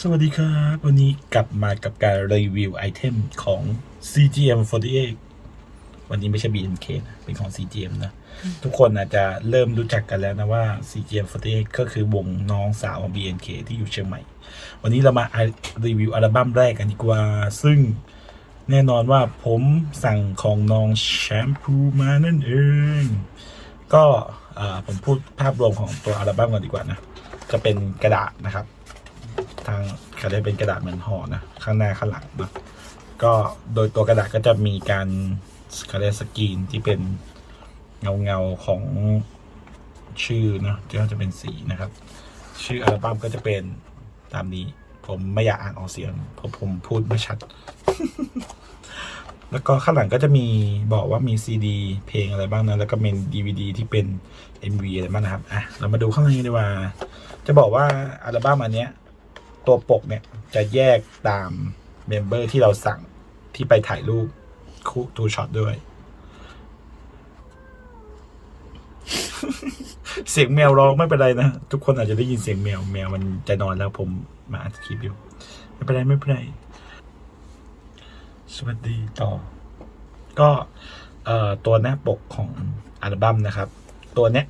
สวัสดีครับ วันนี้กลับมากับการรีวิวไอเทมของ CGM48 วันนี้ไม่ใช่ BNK นะเป็นของ CGM นะ ทุกคนอาจจะเริ่มรู้จักกันแล้วนะว่า CGM48 ก็คือวงน้องสาวของ BNK ที่อยู่เชียงใหม่ วันนี้เรามารีวิวอัลบั้มแรกกันดีกว่า ซึ่งแน่นอนว่าผมสั่งของน้องแชมพูมานั่นเอง ก็เอ่อผมพูดภาพรวมของตัวอัลบั้มก่อนดีกว่านะ จะเป็นกระดาษนะครับ ทางเขาได้เป็นกระดาษเหมือนห่อนะข้างหน้าข้างหลังนะก็โดยตัวกระดาษก็จะมีการเขาเรียกสกรีนที่เป็นเงาเงาของชื่อนะที่ก็จะเป็นสีนะครับ ชื่ออัลบั้มก็จะเป็นตามนี้ ผมไม่อยากอ่านออกเสียงเพราะผมพูดไม่ชัด แล้วก็ข้างหลังก็จะมีบอกว่ามีซีดีเพลงอะไรบ้างนะแล้วก็มีดีวดีที่เป็น MV อะไรบ้างนะครับอะเรามาดูข้างในดีกว่า จะบอกว่าอัลบั้มอันเนี้ย ตัวปกเนี่ยจะแยกตามเมมเบอร์ที่เราสั่งที่ไปถ่ายรูปคู่ทูช็อตด้วย เสียงแมวร้องไม่เป็นไรนะ ทุกคนอาจจะได้ยินเสียงแมวแมวมันจะนอนแล้วผมมาอัดคลิปอยู่ ไม่เป็นไรไม่เป็นไร สวัสดีต่อ ก็เอ่อตัวหน้าปกของอัลบั้มนะครับ ตัวเนี้ย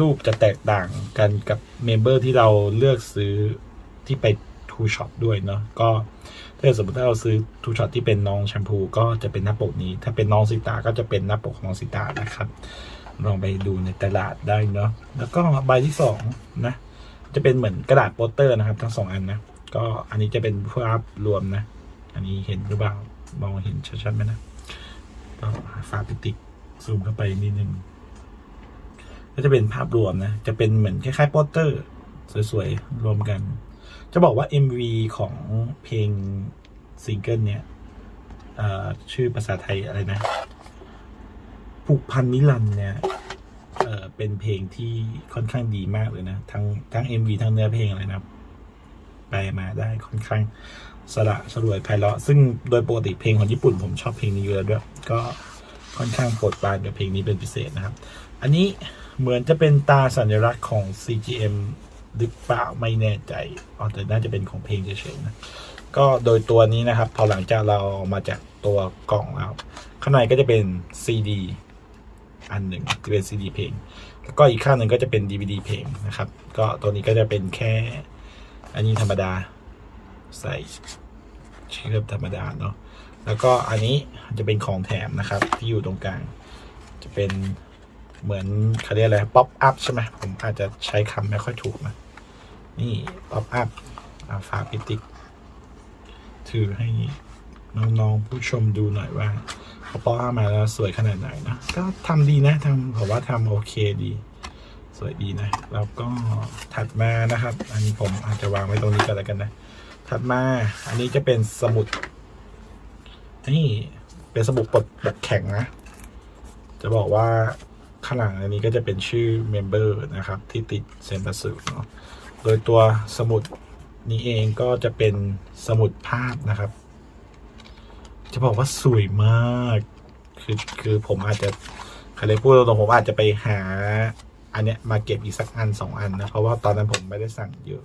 รูปจะแตกต่างกันกับเมมเบอร์ที่เราเลือกซื้อ ที่ไปทูช็อปด้วยเนาะก็ถ้าสมมติถ้าเราซื้อทูช็อปที่เป็นน้องแชมพูก็จะเป็นหน้าปกนี้ ถ้าเป็นน้องสิตาก็จะเป็นหน้าปกของน้องสิตานะครับ ลองไปดูในตลาดได้เนาะแล้วก็ใบที่สองนะจะเป็นเหมือนกระดาษโปสเตอร์นะครับ ทั้งสองอันนะก็อันนี้จะเป็นภาพรวมนะ อันนี้เห็นหรือเปล่ามองเห็นชัดๆไหมนะก็ฝาปิติซูมเข้าไปนิดนึงก็จะเป็นภาพรวมนะ จะเป็นเหมือนคล้ายๆโปสเตอร์ สวยๆ รวมกัน จะบอกว่า MV ของเพลงซิงเกิลเนี่ยชื่อภาษาไทยอะไรนะ ผูกพันนิรันเนี่ยเเป็นเพลงที่ค่อนข้างดีมากเลยนะ ทั้งทั้ง MV ทั้งเนื้อเพลงเลยนะแปลมาได้ค่อนข้างสระสรวยไพเราะ ซึ่งโดยปกติเพลงของญี่ปุ่น ผมชอบเพลงนี้อยู่แล้วด้วย ก็ค่อนข้างโปรดปรานกับเพลงนี้เป็นพิเศษนะครับ อันนี้เหมือนจะเป็นตาสัญลักษณ์ของ CGM หรือเปล่าไม่แน่ใจอ๋อแต่น่าจะเป็นของเพลงเฉยๆนะก็โดยตัวนี้นะครับ พอหลังจากเรามาจากตัวกล่องแล้ว ข้างในก็จะเป็น CD อันหนึ่งจะเป็น CD เพลง แล้วก็อีกข้างหนึ่งก็จะเป็น DVD เพลงนะครับ ก็ตัวนี้ก็จะเป็นแค่ อันนี้ธรรมดาใส่เชือมธรรมดาเนาะแล้วก็อันนี้จะเป็นของแถมนะครับ ที่อยู่ตรงกลาง จะเป็น เหมือนเขาเรียกอะไรป๊อปอัพใช่ไหมผมอาจจะใช้คำไม่ค่อยถูกนะนี่ป๊อปอัพฝาปิติกถือให้น้องๆผู้ชมดูหน่อยว่าป๊อปอัพมาแล้วสวยขนาดไหนนะ ก็ทำดีนะทำผมว่าทำโอเคดี สวยดีนะ แล้วก็ถัดมานะครับ อันนี้ผมอาจจะวางไว้ตรงนี้ก่อนแล้วกันนะ ถัดมาอันนี้จะเป็นสมุดนี่เป็นสมุดปกปกแข็งนะ จะบอกว่า ข้างหลังอันนี้ก็จะเป็นชื่อเมมเบอร์นะครับ ที่ติดเซนบัสึเนาะโดยตัวสมุดนี้เองก็จะเป็นสมุดภาพนะครับ จะบอกว่าสวยมาก คือคือผมอาจจะใครเลยพูดตรงๆผมอาจจะไปหา อันเนี้ยมาเก็บอีกสักอันสองอันนะ เพราะว่าตอนนั้นผมไม่ได้สั่งเยอะ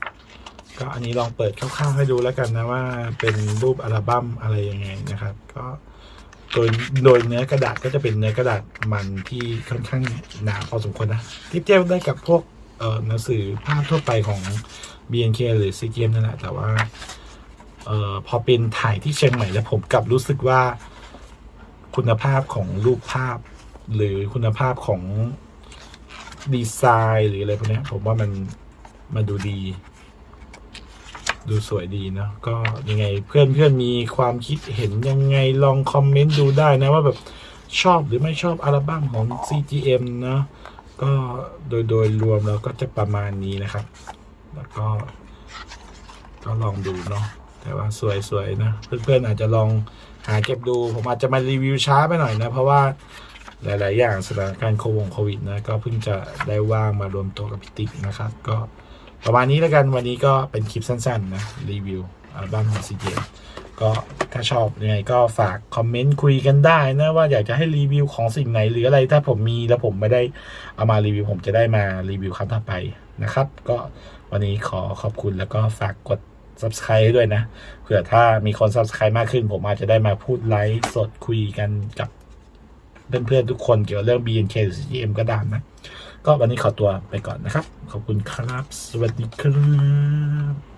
ก็อันนี้ลองเปิดคร่าวๆให้ดูแล้วกันนะว่าเป็นรูปอัลบั้มอะไรยังไงนะครับ ก็ โดยโดยเนื้อกระดาษก็จะเป็นเนื้อกระดาษมันที่ค่อนข้างหนาพอสมควรนะที่เทียบได้กับพวกเอ่อหนังสือภาพทั่วไปของ BNK หรือ CGM นั่นแหละแต่ว่าเอ่อพอเป็นถ่ายที่เชียงใหม่แล้วผมกลับรู้สึกว่าคุณภาพของรูปภาพ หรือคุณภาพของดีไซน์หรืออะไรพวกนี้ผมว่ามันมันดูดี ดูสวยดีเนาะก็ยังไงเพื่อนเพื่อนมีความคิดเห็นยังไงลองคอมเมนต์ดูได้นะว่าแบบชอบหรือไม่ชอบอัลบั้มของ CGM เนาะก็โดยโดยรวมแล้วก็จะประมาณนี้นะครับ แล้วก็ ก็ลองดูเนาะแต่ว่าสวยๆนะ เพื่อนๆอาจจะลองหาเก็บดู ผมอาจจะมารีวิวช้าไปหน่อยนะ เพราะว่าหลาย ๆ อย่างสถานการณ์โควงโควิดนะ ก็เพิ่งจะได้ว่างมารวมตัวกับพิติกนะครับ ก็ ประมาณนี้แล้วกันวันนี้ก็เป็นคลิปสั้นๆนะรีวิวอัลบั้มของซีเจก็ถ้าชอบยังไงก็ฝากคอมเมนต์คุยกันได้นะว่าอยากจะให้รีวิวของสิ่งไหนหรืออะไรถ้าผมมีแล้วผมไม่ได้เอามารีวิว ผมจะได้มารีวิวครั้งต่อไปนะครับ ก็วันนี้ขอขอบคุณแล้วก็ฝากกด subscribe ด้วยนะเผื่อถ้ามีคน subscribe มากขึ้น ผมอาจจะได้มาพูดไลฟ์สดคุยกันกับเพื่อนๆทุกคนเกี่ยวกับเรื่อง BNK หรือ CGM ก็ได้นะ ก็วันนี้ขอตัวไปก่อนนะครับ ขอบคุณครับ สวัสดีครับ